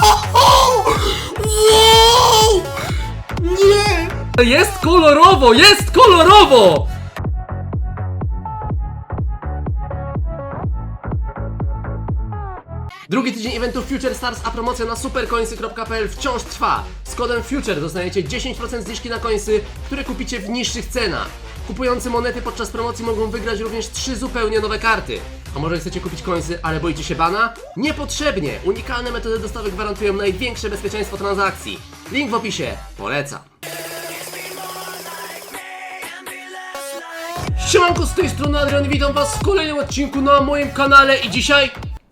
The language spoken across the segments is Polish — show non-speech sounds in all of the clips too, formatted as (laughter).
Wow! Nie! Jest kolorowo, jest kolorowo! Drugi tydzień eventu Future Stars, a promocja na supercoinsy.pl wciąż trwa. Z kodem FUTURE dostaniecie 10% zniżki na coinsy, które kupicie w niższych cenach. Kupujący monety podczas promocji mogą wygrać również trzy zupełnie nowe karty. A może chcecie kupić coinsy, ale boicie się bana? Niepotrzebnie! Unikalne metody dostawy gwarantują największe bezpieczeństwo transakcji. Link w opisie. Polecam. Siemanko, z tej strony Adrian, witam was w kolejnym odcinku na moim kanale i dzisiaj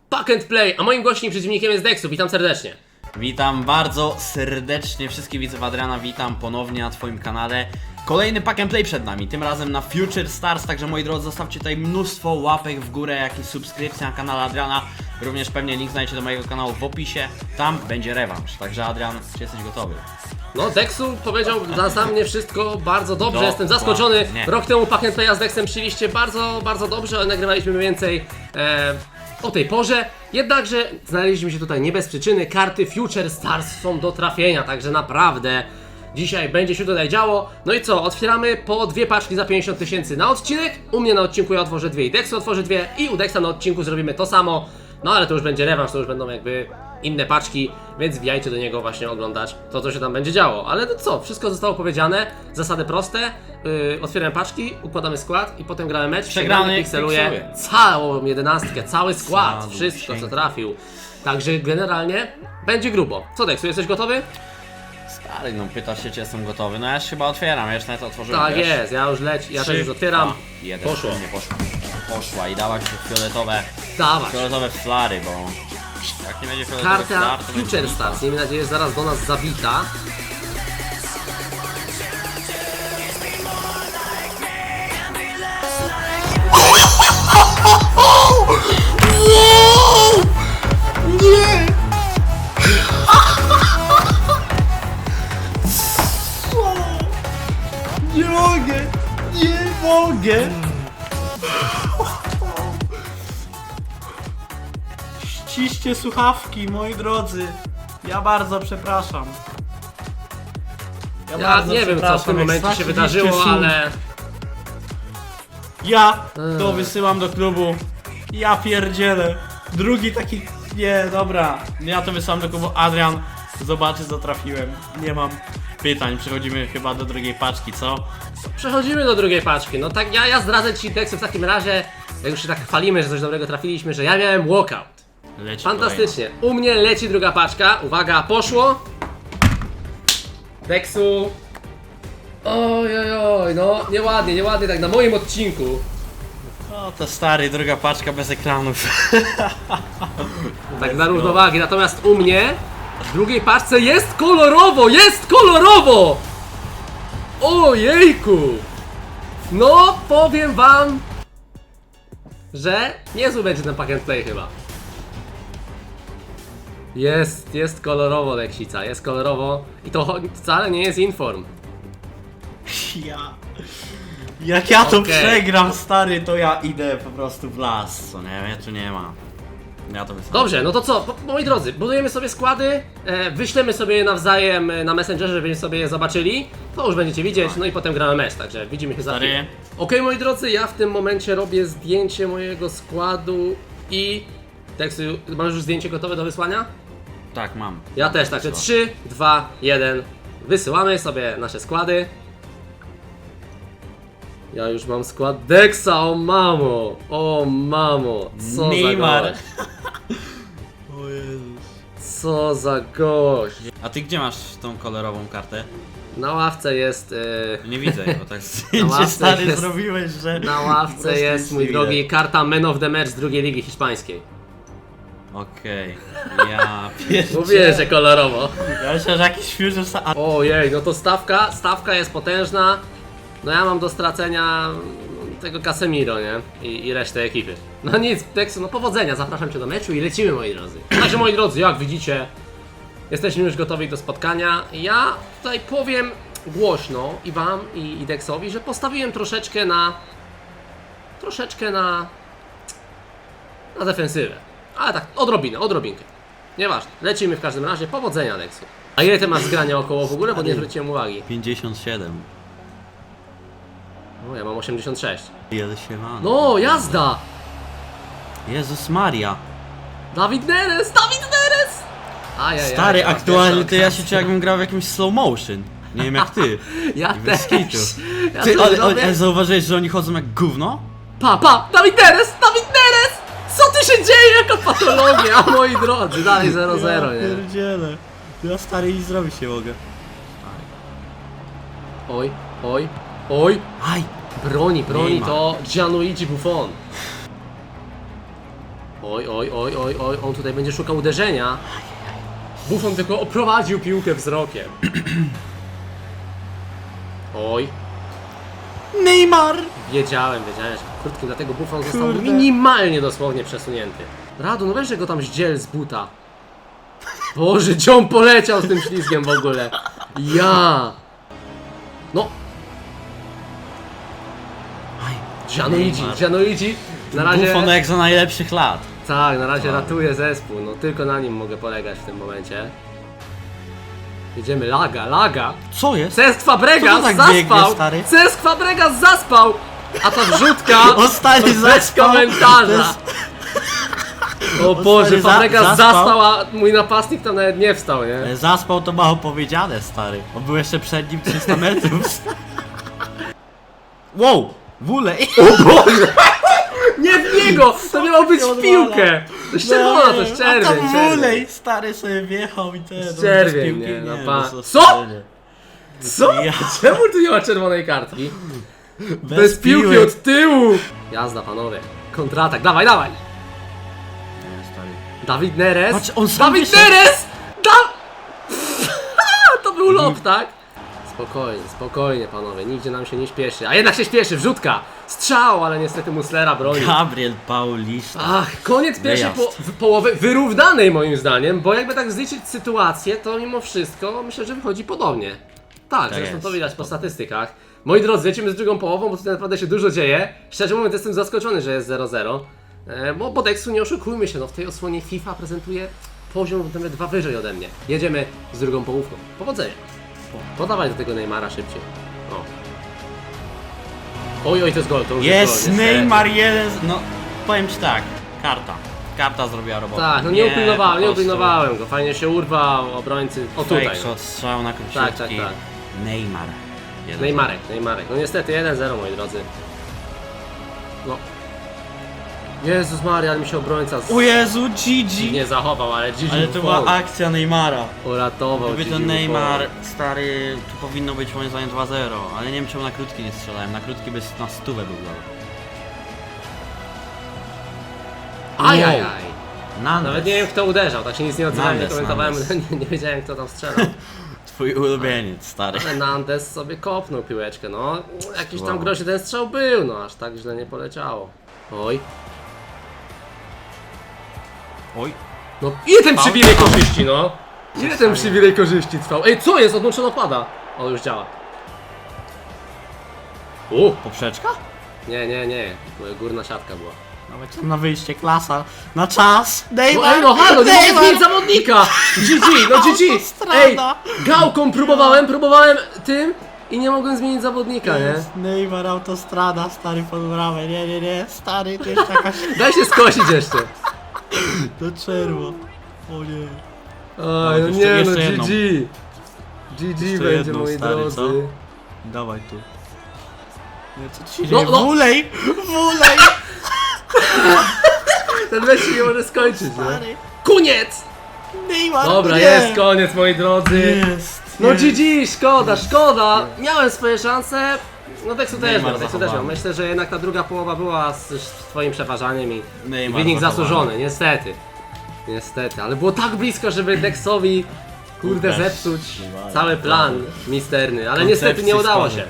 Pack and Play, a moim gościem i przeciwnikiem jest Dexu, witam serdecznie. Witam bardzo serdecznie wszystkich widzów Adriana, witam ponownie na Twoim kanale. Kolejny pack and play przed nami, tym razem na Future Stars, także moi drodzy zostawcie tutaj mnóstwo łapek w górę, jakieś subskrypcje na kanale Adriana. Również pewnie link znajdziecie do mojego kanału w opisie, tam będzie rewanż. Także Adrian, czy jesteś gotowy? No, Dexu powiedział za sam mnie wszystko bardzo dobrze, Dokładnie. jestem zaskoczony. Rok temu and Playa z Dexem przyjęliście bardzo, bardzo dobrze, ale nagrywaliśmy mniej więcej e, o tej porze. Jednakże znaleźliśmy się tutaj nie bez przyczyny, karty Future Stars są do trafienia, także naprawdę dzisiaj będzie się tutaj działo. No i co, otwieramy po dwie paczki za 50 tysięcy na odcinek. U mnie na odcinku ja otworzę dwie i Dexu otworzy dwie i u Dexa na odcinku zrobimy to samo. No ale to już będzie rewanż, to już będą jakby inne paczki, więc wbijajcie do niego właśnie oglądać to, co się tam będzie działo. Ale no co, wszystko zostało powiedziane, zasady proste. Yy, otwieramy paczki, układamy skład i potem gramy mecz. Przegrany pikseluje całą jedenastkę, cały skład, wszystko co trafił. Także generalnie będzie grubo. Co Dexu, jesteś gotowy? Stary, no pytasz się czy jestem gotowy, no ja już chyba otwieram, ja już nawet otworzyłem. Tak wiesz. jest, ja już leć, ja Trzy, też już otwieram. dwa, jeden, Poszło. Nie poszła. Poszła i te fioletowe, Dawać. fioletowe flary, bo jak nie będzie fioletowych Karta flar, to będzie Future lipa. Stars, miejmy nadzieję, że zaraz do nas zawita. Słuchawki, moi drodzy. Ja bardzo przepraszam. Ja bardzo nie wiem co w przepraszam, tym jak momencie się straciliście wydarzyło, ale... Ja to Eee. wysyłam do klubu. Ja pierdzielę. Drugi taki... Nie, dobra. Ja to wysyłam do klubu. Adrian, zobaczy co trafiłem. Nie mam pytań. Przechodzimy chyba do drugiej paczki, co? Przechodzimy do drugiej paczki. No tak, ja, ja zdradzę Ci tekst w takim razie, jak już się tak chwalimy, że coś dobrego trafiliśmy, że ja miałem walkout. Leci Fantastycznie. U mnie leci druga paczka. Uwaga, poszło. Dexu. Oj, oj, oj, no nieładnie, nieładnie tak na moim odcinku. kolejna. O, to stary, druga paczka bez ekranów. Tak na równowagi. Natomiast u mnie w drugiej paczce jest kolorowo, jest kolorowo! Ojejku! No, powiem wam, że niezły będzie ten and play chyba. Jest, jest kolorowo Leksica, jest kolorowo i to cho- wcale nie jest inform. Ja... Jak ja to Okej. przegram, stary, to ja idę. Po prostu w las, co nie? Ja tu nie ma. Ja to wysyłam. Dobrze, no to co, po- moi drodzy, budujemy sobie składy, e, wyślemy sobie je nawzajem e, na Messengerze, żebyście sobie je zobaczyli, to już będziecie widzieć, no i potem gramy mecz, także widzimy się za Stary. chwilę. Okej, moi drodzy, ja w tym momencie robię zdjęcie mojego składu i... Tekstu, masz już zdjęcie gotowe do wysłania? Tak, mam. Ja też, także 3, 2, 1, wysyłamy sobie nasze składy. Ja już mam skład Dexa, o mamo, o mamo, co Neymar. za gość, (laughs) O Jezus. co za gość. A ty gdzie masz tą kolorową kartę? Na ławce jest. e, Nie widzę, bo tak (laughs) (laughs) ławce stary jest- zrobiłeś, że... na Po ławce jest, mój drogi, karta Man of the Match z drugiej ligi hiszpańskiej. Okej. Ja pierdzielę. Mówię, że kolorowo. Ja myślę, że jakiś future sta- a Ojej, no to stawka, stawka jest potężna. No ja mam do stracenia tego Casemiro, nie? I, i resztę ekipy. No nic, Teksu, no powodzenia, zapraszam Cię do meczu i lecimy, moi drodzy. Także, moi drodzy, jak widzicie, jesteśmy już gotowi do spotkania. Ja tutaj powiem głośno i Wam, i, i Dexowi, że postawiłem troszeczkę na... troszeczkę na... na defensywę. Ale tak, odrobinę, odrobinkę. Nieważne. Lecimy w każdym razie. Powodzenia, Lexu. A ile ty masz zgrania około w ogóle, bo nie zwróciłem uwagi. 57. No, ja mam 86. Jeden się ma. No, jazda! Jezus Maria. Dawid Neres! Dawid Neres! Ajajaj, Stary, jaka aktualnie pierwsza to ja się okazja. czuję jakbym grał w jakimś slow motion. Nie wiem jak ty. (laughs) Ja bez też. Ja Ty, też ale, robię. ale zauważyłeś, że oni chodzą jak gówno? Pa, pa! Dawid Neres! Dawid Neres! Co tu się dzieje? Jaka patologia, (laughs) moi drodzy! Dalej 0-0, nie? pierdzielę. Ja stary nic zrobić nie mogę. Oj, oj, oj! Aj! Broni, broni Nie ma. to Gianluigi Buffon. Oj, oj, oj, oj, oj, on tutaj będzie szukał uderzenia. Buffon tylko oprowadził piłkę wzrokiem. (clears throat) Oj, Neymar! wiedziałem, wiedziałem, że krótkim, dlatego Buffon został Kurde. minimalnie dosłownie przesunięty. Radu, no weź, że go tam zdziel z buta. Boże, dziom poleciał z tym ślizgiem w ogóle. Ja! No, Aj! Gianluigi, Neymar. Gianluigi na razie... Buffon jak za najlepszych lat. Tak, na razie ratuje zespół, no tylko na nim mogę polegać w tym momencie. Jedziemy, laga, laga! Co jest? Fabregas to tak zaspał! biegnie, stary? Cesk Fabregas zaspał! A to wrzutka (laughs) O, stary, bez zaspał. To komentarza! jest- O Boże, za- Fabregas zaspał. a mój napastnik tam nawet nie wstał, nie? E, Zaspał to mało powiedziane, stary. On był jeszcze przed nim 300 metrów. (laughs) wow! Boże! Nie w niego! To miało być w piłkę! To jest czerwona, to jest A czerwień, tam czerwień. Wulej! Stary sobie wjechał i ten... jest czerwień, piłki, nie, no pa- bez Co? ostrzeżenia. Co? Ja- Czemu tu nie ma czerwonej kartki? Bez, Bez piłki piłek. od tyłu! Jazda, panowie. Kontratak, dawaj, dawaj! Nie, stary. Dawid Neres! Patrz, on sam Dawid wyszedł. Neres! Da... (laughs) to był lob, tak? Spokojnie, spokojnie, panowie. Nigdzie nam się nie śpieszy. A jednak się śpieszy, wrzutka! Strzał, ale niestety Muslera broni. Gabriel Paulista. Ach, koniec pierwszej po, w połowy, wyrównanej moim zdaniem, bo jakby tak zliczyć sytuację, to mimo wszystko myślę, że wychodzi podobnie. Tak, zresztą jest. to widać po statystykach. Moi drodzy, lecimy z drugą połową, bo tutaj naprawdę się dużo dzieje. Szczerze mówiąc, jestem zaskoczony, że jest 0-0. E, bo Bodexu, nie oszukujmy się, no w tej osłonie FIFA prezentuje poziom nawet dwa wyżej ode mnie. Jedziemy z drugą połówką. Powodzenia. Podawaj do tego Neymara szybciej. O. Oj, oj, to jest gol, to już Jest jest gol, niestety. Neymar jeden. z- No, powiem ci tak. Karta. Karta zrobiła robotę. Tak, no nie, upilnowałem, po nie prostu upilnowałem go. Fajnie się urwał, obrońcy. O tutaj. Fake shot, strzał na króciutki. Tak, tak, tak. Neymar. Jeden. Neymarek, Neymarek. No niestety 1-0 moi drodzy. No. Jezus Maria, ale mi się obrońca z... O Jezu, Gigi! nie zachował, ale Gigi Ale to była akcja Neymara. uratował Gdyby Gigi to Neymar, stary, tu powinno być moim zdaniem 2-0, ale nie wiem czemu na krótki nie strzelałem, na krótki by na stówę był gol. Ajajaj. Nandes, Nawet nie wiem kto uderzał, tak się nic nie odzywałem, nie Nandes, komentowałem, Nandes. nie, (laughs) nie wiedziałem kto tam strzelał. (laughs) twój ulubieniec, stary. Ale Nandes sobie kopnął piłeczkę, no. Jakiś tam Wow. groźny ten strzał był, no aż tak źle nie poleciało. Oj. Oj. No ile ten przywilej korzyści, no? Ile ten przywilej korzyści trwał? Ej, co jest? Odłączono pada. O, już działa. U, Poprzeczka? nie, nie, nie. Moja górna siatka była. Nawet tam na wyjście, klasa, na czas, No Neymar! ej, no halo, nie mogę Neymar! zmienić zawodnika! GG, no GG! (laughs) Autostrada. Ej, gałką próbowałem, próbowałem tym i nie mogłem zmienić zawodnika, nie? Neymar, autostrada, stary pod bramę, nie, nie, nie, stary, to jest jakaś... Daj się skosić jeszcze. (laughs) to czerwo. O nie. Oj, no jeszcze- nie, no jeszcze jedną. GG. GG Jeszcze będzie, jedną, moi stary, drodzy. co? Dawaj tu. Nie, co ci się No, dzieje? no. Wulej! Wulej! (laughs) Ten mecz się nie może skończyć, nie? Koniec! Neymar, Dobra, nie. jest koniec, moi drodzy. Jest. No jest. GG, szkoda, szkoda. Miałem swoje szanse. No Teksu też Neymar miał, Teksu też zachowany. Myślę, że jednak ta druga połowa była z, z twoim przeważaniem i Neymar wynik zachowany. zasłużony, niestety. Niestety, ale było tak blisko, żeby Dexowi kurde Kurde, zepsuć Neymar, cały plan misterny, ale niestety nie udało się.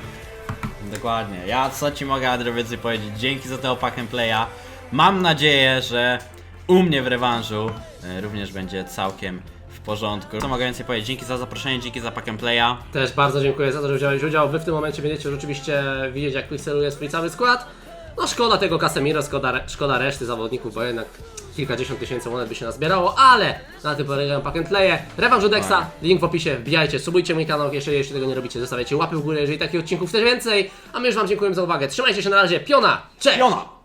Dokładnie. Ja co ci mogę więcej powiedzieć? Dzięki za tego pack and playa. Mam nadzieję, że u mnie w rewanżu e, również będzie całkiem porządku. Co mogę więcej powiedzieć? Dzięki za zaproszenie, dzięki za pack and playa. Też bardzo dziękuję za to, że wziąłeś udział. Wy w tym momencie będziecie rzeczywiście widzieć, jak pikseluje swój cały skład. No szkoda tego Casemiro, szkoda, re- szkoda reszty zawodników, bo jednak kilkadziesiąt tysięcy monet by się nazbierało, ale na tym polegają pack and playe. Rewanż od Dexa, link w opisie, wbijajcie, subujcie mój kanał, jeżeli jeszcze tego nie robicie, zostawiajcie łapy w górę, jeżeli takich odcinków chcesz więcej. A my już wam dziękujemy za uwagę, trzymajcie się na razie, piona, cześć! Piona!